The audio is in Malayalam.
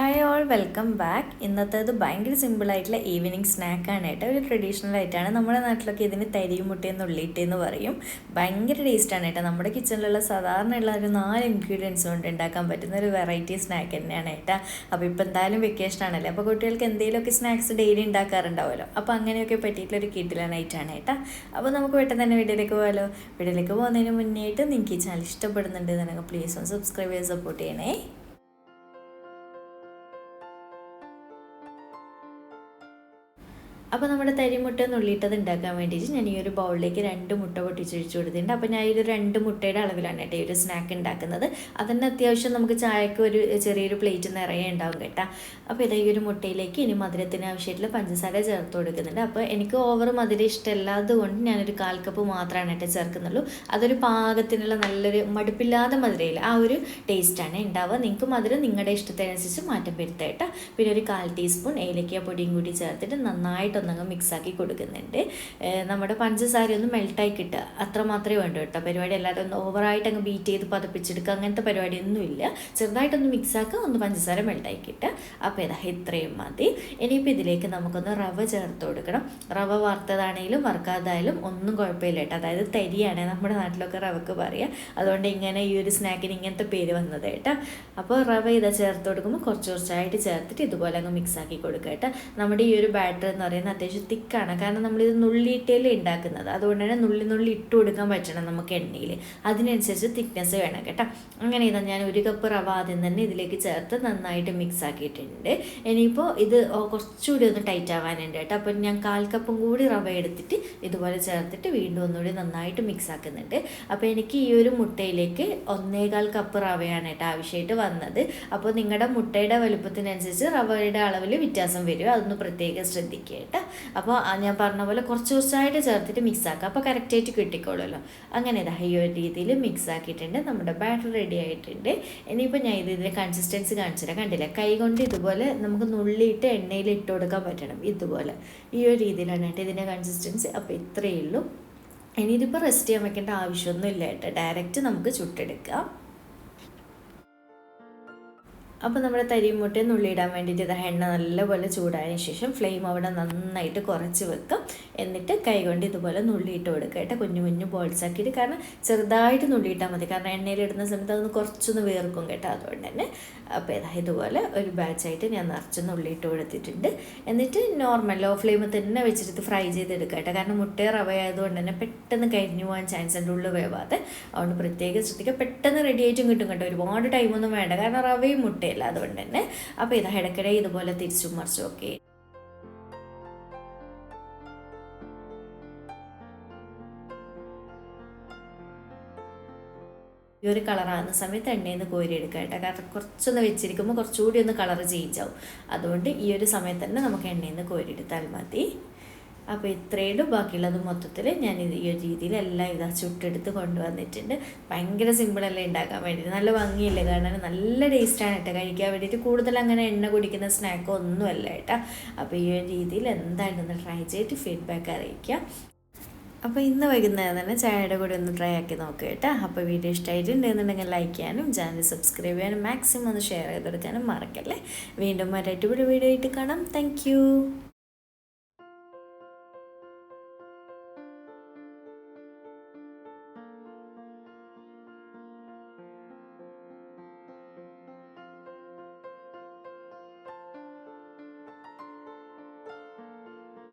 ഹായ് ഓൾ വെൽക്കം ബാക്ക് ഇന്നത്തേത് ഭയങ്കര സിമ്പിളായിട്ടുള്ള ഈവനിങ് സ്നാക്കാണ് കേട്ടോ. ഒരു ട്രഡീഷണൽ ആയിട്ടാണ്. നമ്മുടെ നാട്ടിലൊക്കെ ഇതിന് തരിയും മുട്ടയെന്ന് ഉള്ളിയിട്ടെന്ന് പറയും. ഭയങ്കര ടേസ്റ്റാണ് കേട്ടോ. നമ്മുടെ കിച്ചണിലുള്ള സാധാരണ ഉള്ള ഒരു നാല് ഇൻഗ്രീഡിയൻസ് കൊണ്ട് ഉണ്ടാക്കാൻ പറ്റുന്ന ഒരു വെറൈറ്റി സ്നാക്ക് തന്നെയാണ് കേട്ടോ. അപ്പോൾ ഇപ്പോൾ എന്തായാലും വെക്കേഷൻ ആണല്ലേ? അപ്പോൾ കുട്ടികൾക്ക് എന്തെങ്കിലുമൊക്കെ സ്നാക്സ് ഡെയിലി ഉണ്ടാക്കാറുണ്ടാവുമല്ലോ? അപ്പോൾ അങ്ങനെയൊക്കെ പറ്റിയിട്ടുള്ള ഒരു കിഡിലാനായിട്ടാണ് കേട്ടോ. അപ്പോൾ നമുക്ക് പെട്ടെന്ന് തന്നെ വീട്ടിലേക്ക് പോകാമല്ലോ വീട്ടിലേക്ക് പോകുന്നതിന് മുന്നേ ആയിട്ട് നിങ്ങൾക്ക് ഈ ചാനൽ ഇഷ്ടപ്പെടുന്നുണ്ട് എന്നുണ്ടെങ്കിൽ പ്ലീസ് ഒന്ന് സബ്സ്ക്രൈബ് ചെയ്ത് സപ്പോർട്ട് ചെയ്യണേ. അപ്പോൾ നമ്മുടെ തരിമുട്ട നുള്ളിയിട്ടത് ഉണ്ടാക്കാൻ വേണ്ടിയിട്ട് ഞാൻ ഈ ഒരു ബൗളിലേക്ക് രണ്ട് മുട്ട പൊട്ടിച്ചൊഴിച്ചു കൊടുത്തിട്ടുണ്ട്. അപ്പോൾ ഞാൻ ഈ ഒരു രണ്ട് മുട്ടയുടെ അളവിലാണ് കേട്ടോ ഈ ഒരു സ്നാക്ക് ഉണ്ടാക്കുന്നത്. അതിന് അത്യാവശ്യം നമുക്ക് ചായക്ക് ഒരു ചെറിയൊരു പ്ലേറ്റ് നിറയെ ഉണ്ടാവും കേട്ടോ. അപ്പോൾ ഇതാ ഈ ഒരു മുട്ടയിലേക്ക് ഇനി മധുരത്തിന് ആവശ്യമായിട്ടുള്ള പഞ്ചസാര ചേർത്ത് കൊടുക്കുന്നുണ്ട്. അപ്പോൾ എനിക്ക് ഓവർ മധുരം ഇഷ്ടമല്ലാത്തത് കൊണ്ട് ഞാനൊരു കാൽ കപ്പ് മാത്രമാണ് കേട്ടോ ചേർക്കുന്നുള്ളൂ. അതൊരു പാകത്തിനുള്ള നല്ലൊരു മടുപ്പില്ലാതെ മധുരയില്ല ആ ഒരു ടേസ്റ്റാണ് ഉണ്ടാവുക. നിങ്ങൾക്ക് മധുരം നിങ്ങളുടെ ഇഷ്ടത്തിനനുസരിച്ച് മാറ്റം വരുത്തേട്ടാ പിന്നെ ഒരു കാൽ ടീസ്പൂൺ ഏലക്ക പൊടിയും കൂടി ചേർത്തിട്ട് നന്നായിട്ട് ഒന്നങ്ങ് മിക്സാക്കി കൊടുക്കുന്നുണ്ട്. നമ്മുടെ പഞ്ചസാര ഒന്ന് മെൽട്ടായി കിട്ടുക. അത്ര മാത്രമേ വേണ്ടൂ കേട്ടോ. പരിപാടി അല്ലാതെ ഒന്ന് ഓവറായിട്ട് അങ്ങ് ബീറ്റ് ചെയ്ത് പതപ്പിച്ചെടുക്കുക അങ്ങനത്തെ പരിപാടിയൊന്നുമില്ല. ചെറുതായിട്ടൊന്ന് മിക്സാക്കുക ഒന്ന് പഞ്ചസാര മെൽട്ടായി കിട്ടുക. അപ്പോൾ ഇതാ ഇത്രയും മതി. ഇനിയിപ്പോൾ ഇതിലേക്ക് നമുക്കൊന്ന് റവ ചേർത്ത് കൊടുക്കണം. റവ വറുത്തതാണെങ്കിലും വറുക്കാതായാലും ഒന്നും കുഴപ്പമില്ല കേട്ടോ. അതായത് തരിയാണ്. നമ്മുടെ നാട്ടിലൊക്കെ റവക്ക് പറയുക അതുകൊണ്ട് ഇങ്ങനെ ഈ ഒരു സ്നാക്കിന് ഇങ്ങനത്തെ പേര് വന്നത് കേട്ടോ. അപ്പോൾ റവ ഇതാ ചേർത്ത് കൊടുക്കുമ്പോൾ കുറച്ച് കുറച്ചായിട്ട് ചേർത്തിട്ട് ഇതുപോലെ അങ്ങ് മിക്സാക്കി കൊടുക്കുക കേട്ടോ. നമ്മുടെ ഈ ഒരു ബാറ്റർ എന്ന് പറയുന്നത് അത്യാവശ്യം തിക്കാണ്. കാരണം നമ്മളിത് നുള്ളിയിട്ടേലേ ഉണ്ടാക്കുന്നത്. അതുകൊണ്ട് തന്നെ നുള്ളി നുള്ളി ഇട്ട് കൊടുക്കാൻ പറ്റണം നമുക്ക് എണ്ണയിൽ. അതിനനുസരിച്ച് തിക്നെസ് വേണം കേട്ടോ. അങ്ങനെ ഇതാ ഞാൻ ഒരു കപ്പ് റവ ആദ്യം തന്നെ ഇതിലേക്ക് ചേർത്ത് നന്നായിട്ട് മിക്സ് ആക്കിയിട്ടുണ്ട്. ഇനിയിപ്പോൾ ഇത് കുറച്ചുകൂടി ഒന്ന് ടൈറ്റ് ആവാനുണ്ട് കേട്ടോ. അപ്പം ഞാൻ കാൽ കപ്പും കൂടി റവ എടുത്തിട്ട് ഇതുപോലെ ചേർത്തിട്ട് വീണ്ടും ഒന്നുകൂടി നന്നായിട്ട് മിക്സ് ആക്കുന്നുണ്ട്. അപ്പോൾ എനിക്ക് ഈ ഒരു മുട്ടയിലേക്ക് ഒന്നേകാൽ കപ്പ് റവയാണ് കേട്ടോ ആവശ്യമായിട്ട് വന്നത്. അപ്പോൾ നിങ്ങളുടെ മുട്ടയുടെ വലുപ്പത്തിനനുസരിച്ച് റവയുടെ അളവിൽ വ്യത്യാസം വരും. അതൊന്ന് പ്രത്യേകം ശ്രദ്ധിക്കുക അപ്പോൾ ഞാൻ പറഞ്ഞ പോലെ കുറച്ച് കുറച്ചായിട്ട് ചേർത്തിട്ട് മിക്സ് ആക്കുക അപ്പോൾ കറക്റ്റായിട്ട് കിട്ടിക്കോളുമല്ലോ. അങ്ങനെ ഇതാ ഈ ഒരു രീതിയിൽ മിക്സ് ആക്കിയിട്ടുണ്ട്. നമ്മുടെ ബാറ്റർ റെഡി ആയിട്ടുണ്ട്. ഇനിയിപ്പോൾ ഞാൻ ഇത് ഇതിന്റെ കൺസിസ്റ്റൻസി തരാം. കണ്ടില്ല? കൈ കൊണ്ട് ഇതുപോലെ നമുക്ക് നുള്ളിയിട്ട് എണ്ണയിൽ ഇട്ട് കൊടുക്കാൻ പറ്റണം. ഇതുപോലെ. ഈ ഒരു രീതിയിലാണ് കേട്ടോ ഇതിന്റെ കൺസിസ്റ്റൻസി അപ്പോൾ ഇത്രയേ ഉള്ളൂ. ഇനി ഇതിപ്പോൾ റെസ്റ്റ് ചെയ്യാൻ വെക്കേണ്ട ആവശ്യമൊന്നും ഇല്ല കേട്ടോ. ഡയറക്റ്റ് നമുക്ക് ചുട്ടെടുക്കാം. അപ്പോൾ നമ്മുടെ തരിമുട്ടയും നുള്ളിയിടാൻ വേണ്ടിയിട്ട് ഇത് എണ്ണ നല്ലപോലെ ചൂടായതിനു ശേഷം ഫ്ലെയിം അവിടെ നന്നായിട്ട് കുറച്ച് വെക്കും. എന്നിട്ട് കൈകൊണ്ട് ഇതുപോലെ നുള്ളിയിട്ട് കൊടുക്കുക കേട്ടോ. കുഞ്ഞു കുഞ്ഞു ബോൾസ് ആക്കിയിട്ട്. കാരണം ചെറുതായിട്ട് നുള്ളിയിട്ടാൽ മതി. കാരണം എണ്ണയിലിടുന്ന സമയത്ത് അതൊന്ന് കുറച്ചൊന്ന് വേർക്കും കേട്ടോ. അതുകൊണ്ട് തന്നെ അപ്പോൾ ഇതാ ഇതുപോലെ ഒരു ബാച്ചായിട്ട് ഞാൻ നിറച്ച് നുള്ളിയിട്ട് കൊടുത്തിട്ടുണ്ട്. എന്നിട്ട് നോർമൽ ലോ ഫ്ലെയിമിൽ തന്നെ വെച്ചിട്ട് ഫ്രൈ ചെയ്തെടുക്കുക കേട്ടോ. കാരണം മുട്ട റവ ആയതുകൊണ്ട് തന്നെ പെട്ടെന്ന് കരിഞ്ഞു പോകാൻ ചാൻസ് ഉണ്ട് ഉള്ളു വേവാതെ. അതുകൊണ്ട് പ്രത്യേകം ശ്രദ്ധിക്കുക. പെട്ടെന്ന് റെഡി ആയിട്ടും കിട്ടും കേട്ടോ. ഒരുപാട് ടൈമൊന്നും വേണ്ട. കാരണം റവയും മുട്ട ഇല്ല അതുകൊണ്ട് തന്നെ അപ്പോൾ ഇത് ഇടയ്ക്കിടെ ഇതുപോലെ തിരിച്ചും മറിച്ചും ഒക്കെ ഈ ഒരു കളറാകുന്ന സമയത്ത് എണ്ണയിൽ നിന്ന് കോരി എടുക്കുക കേട്ടോ. കാരണം കുറച്ചൊന്ന് വെച്ചിരിക്കുമ്പോൾ കുറച്ചുകൂടി ഒന്ന് കളർ ചേഞ്ച് ആവും. അതുകൊണ്ട് ഈ ഒരു സമയത്ത് തന്നെ നമുക്ക് എണ്ണയിൽ നിന്ന് കോരി എടുത്താൽ മതി. അപ്പോൾ ഉള്ളൂ. ബാക്കിയുള്ളത് മൊത്തത്തിൽ ഞാൻ ഈ ഒരു രീതിയിൽ എല്ലാം ഇതാ ചുട്ടെടുത്ത് കൊണ്ടുവന്നിട്ടുണ്ട്. ഭയങ്കര സിമ്പിളല്ലേ ഉണ്ടാക്കാൻ വേണ്ടിയിട്ട്. നല്ല ഭംഗിയില്ലേ കാരണം നല്ല ടേസ്റ്റാണ് കേട്ടോ കഴിക്കാൻ വേണ്ടിയിട്ട്. കൂടുതൽ അങ്ങനെ എണ്ണ കുടിക്കുന്ന സ്നാക്കോ ഒന്നുമല്ല കേട്ടോ. അപ്പോൾ ഈ ഒരു രീതിയിൽ എന്തായാലും ട്രൈ ചെയ്തിട്ട് ഫീഡ്ബാക്ക് അറിയിക്കുക അപ്പോൾ ഇന്ന് വൈകുന്നേരം തന്നെ ചായയുടെ കൂടെ ഒന്ന് ട്രൈ ആക്കി നോക്കുക കേട്ടോ. അപ്പോൾ വീഡിയോ ഇഷ്ടമായിട്ടുണ്ടെന്നുണ്ടെങ്കിൽ ലൈക്ക് ചെയ്യാനും ചാനൽ സബ്സ്ക്രൈബ് ചെയ്യാനും മാക്സിമം ഒന്ന് ഷെയർ ചെയ്ത് കൊടുക്കാനും മറക്കല്ലേ. വീണ്ടും മറ്റേ വീഡിയോ ആയിട്ട് കാണാം. താങ്ക്